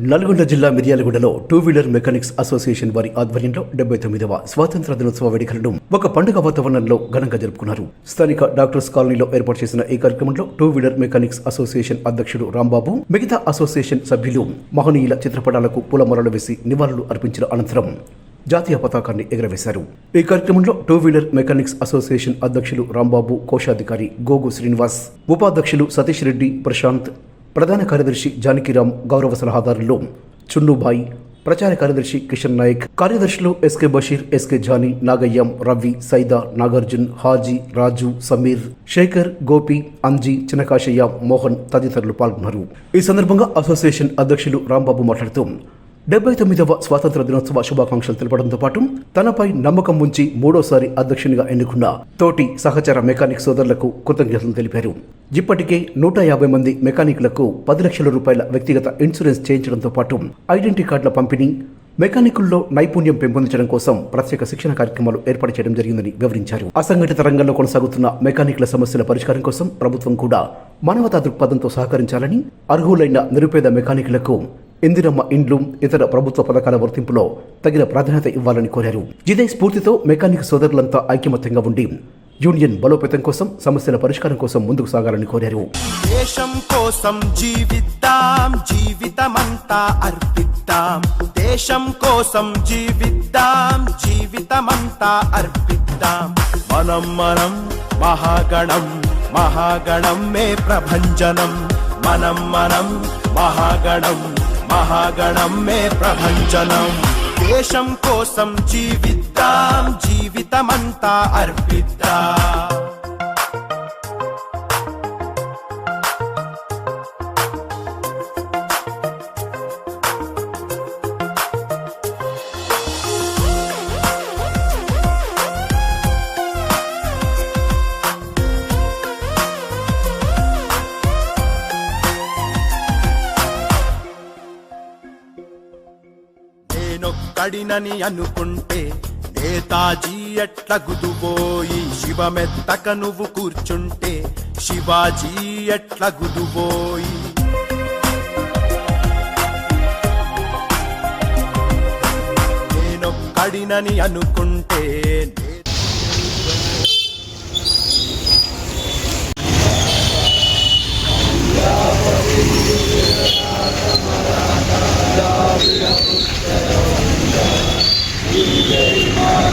నల్గొండ జిల్లా మిర్యాలగూడలో two wheeler mechanics association వారి ఆధ్వర్యంలో డెబ్బై తొమ్మిదవ స్వాతంత్ర దినోత్సవ వేడుకలను ఒక పండుగ వాతావరణంలో ఘనంగా జరుపుకున్నారు. స్థానిక డాక్టర్స్ కాలనీలో ఏర్పాటు చేసిన ఈ కార్యక్రమంలో టూ వీలర్ మెకానిక్స్ అసోసియేషన్ అధ్యక్షుడు రాంబాబు మిగతా అసోసియేషన్ సభ్యులు మహనీయుల చిత్రపటాలకు పూలమరలు వేసి నివాళులు అర్పించిన అనంతరం జాతీయ పతాకాన్ని ఎగరవేశారు. ఈ కార్యక్రమంలో టూ వీలర్ మెకానిక్స్ అసోసియేషన్ అధ్యక్షులు రాంబాబు కోశాధికారి గోగు శ్రీనివాస్ ఉపాధ్యక్షులు సతీష్ రెడ్డి ప్రశాంత్ ప్రధాన కార్యదర్శి జానకిరామ్ గౌరవ సలహాదారులు చున్నుబాయి ప్రచార కార్యదర్శి కిషన్ నాయక్ కార్యదర్శులు SK Basheer SK Johnny నాగయ్యం Ravi Saida Nagarjun Haji Raju Sameer Shekhar Gopi Anji చినకాశయ్య Mohan తదితరులు పాల్గొన్నారు. ఈ సందర్భంగా అసోసియేషన్ అధ్యక్షులు రాంబాబు మాట్లాడుతూ డెబ్బై తొమ్మిదవ స్వాతంత్ర దినోత్సవ శుభాకాంక్షలు తెలపడంతో పాటు తనపై నమ్మకం ఉంచి మూడోసారి అధ్యక్షునిగా ఎన్నుకున్న తోటి సహచర మెకానిక్ సోదరులకు కృతజ్ఞతలు తెలిపారు. ఇప్పటికే నూట యాభై మంది మెకానిక్లకు పది లక్షల రూపాయల వ్యక్తిగత ఇన్సూరెన్స్ చేయించడంతో పాటు ఐడెంటిటీ కార్డుల పంపిణీ మెకానికుల్లో నైపుణ్యం పెంపొందించడం కోసం ప్రత్యేక శిక్షణ కార్యక్రమాలు ఏర్పాటు చేయడం జరిగిందని వివరించారు. అసంఘటిత రంగంలో కొనసాగుతున్న మెకానిక్ల సమస్యల పరిష్కారం కోసం ప్రభుత్వం కూడా మానవతా దృక్పథంతో సహకరించాలని అర్హులైన నిరుపేద మెకానికులకు ఇందిరమ్మ ఇండ్లు ఇతర ప్రభుత్వ పథకాల వర్తింపులో తగిన ప్రాధాన్యత ఇవ్వాలని కోరారు. ఇదే స్ఫూర్తితో మెకానిక్ సోదరులంతా ఐకమత్యంగా ఉండి యూనియన్ బలోపేతం కోసం సమస్యల పరిష్కారం కోసం ముందుకు సాగాలని కోరారు. దేశం కోసం జీవిద్దాం జీవితమంతా అర్పిద్దాం. దేశం కోసం జీవిద్దాం జీవితమంతా అర్పిద్దాం. మనం మనం మహాగణం మహాగణం మే ప్రభంజనం. మనం మనం మహాగణం మహాగణం మే ప్రభంజనం. దేశం కోసం జీవిద్దాం జీవితమంతా అర్పిద్దాం. నేనొక్కడినని అనుకుంటే నేతాజీ ఎట్ల గుదుబోయి శివమెత్తక నువ్వు కూర్చుంటే శివాజీ ఎట్ల గుదుబోయి? నేనొక్కడినని అనుకుంటే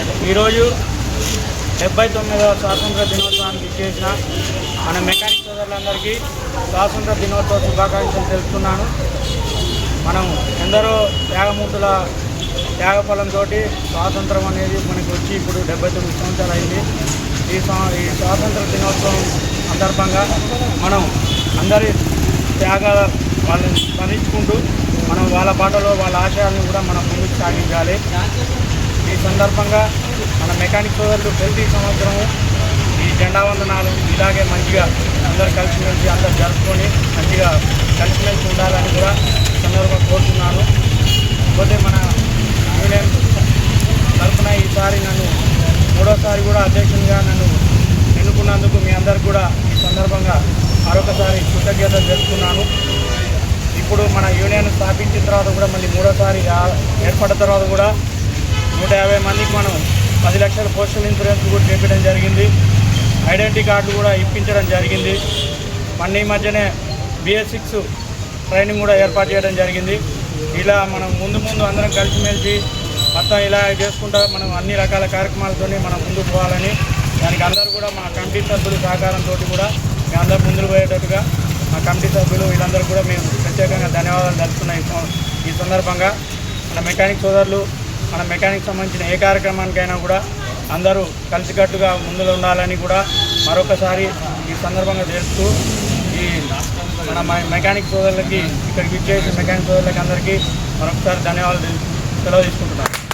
ఈరోజు డెబ్బై తొమ్మిదవ స్వాతంత్ర దినోత్సవానికి చేసిన మన మెకానిక్ సోదరులందరికీ స్వాతంత్ర దినోత్సవ శుభాకాంక్షలు తెలుపుతున్నాను. మనం ఎందరో త్యాగమూర్తుల త్యాగఫలంతో స్వాతంత్రం అనేది మనకు వచ్చి ఇప్పుడు డెబ్బై తొమ్మిది సంవత్సరాలు అయింది. ఈ స్వా- ఈ స్వాతంత్ర దినోత్సవం సందర్భంగా మనం అందరి త్యాగాల వాళ్ళని స్మరించుకుంటూ మనం వాళ్ళ బాటలో వాళ్ళ ఆశయాలను కూడా మనం ముందుకు సాగించాలి. ఈ సందర్భంగా మన మెకానిక్ సోదరులు ప్రతి సంవత్సరము ఈ జెండా వందనాలు ఇలాగే మంచిగా అందరు కలిసిమెలిసి అందరు జరుపుకొని మంచిగా కలిసిమెలిసి ఉండాలని కూడా సందర్భంగా కోరుతున్నాను. పోతే మన యూనియన్ తరఫున ఈసారి నన్ను మూడోసారి కూడా అధ్యక్షునిగా నన్ను ఎన్నుకున్నందుకు మీ అందరు కూడా ఈ సందర్భంగా మరొకసారి కృతజ్ఞత తెలుపుతున్నాను. ఇప్పుడు మన యూనియన్ స్థాపించిన తర్వాత కూడా మళ్ళీ మూడోసారి ఏర్పడిన తర్వాత కూడా నూట యాభై మందికి మనం పది లక్షల పోస్టల్ ఇన్సూరెన్స్ కూడా చేపించడం జరిగింది. ఐడెంటిటీ కార్డులు కూడా ఇప్పించడం జరిగింది. మొన్న ఈ మధ్యనే బిఎస్ సిక్స్ ట్రైనింగ్ కూడా ఏర్పాటు చేయడం జరిగింది. ఇలా మనం ముందు ముందు అందరం కలిసిమెలిసి మొత్తం ఇలా చేసుకుంటా మనం అన్ని రకాల కార్యక్రమాలతో మనం ముందుకు పోవాలని దానికి అందరూ కూడా మా కమిటీ సభ్యులు సహకారంతో కూడా మేము అందరూ ముందుకు పోయేటట్టుగా మా కమిటీ సభ్యులు వీళ్ళందరూ కూడా మేము ప్రత్యేకంగా ధన్యవాదాలు తెలుపుతున్నాం ఈ సందర్భంగా. మన మెకానిక్ సోదరులు మన మెకానిక్ సంబంధించిన ఏ కార్యక్రమానికైనా కూడా అందరూ కలిసికట్టుగా ముందులో ఉండాలని కూడా మరొకసారి ఈ సందర్భంగా తెలుస్తూ ఈ మన మెకానిక్ సోదరులకి ఇక్కడికి ఇచ్చేసి మెకానిక్ సోదరులకి అందరికీ మరొకసారి ధన్యవాదాలు సెలవు తీసుకుంటున్నాను.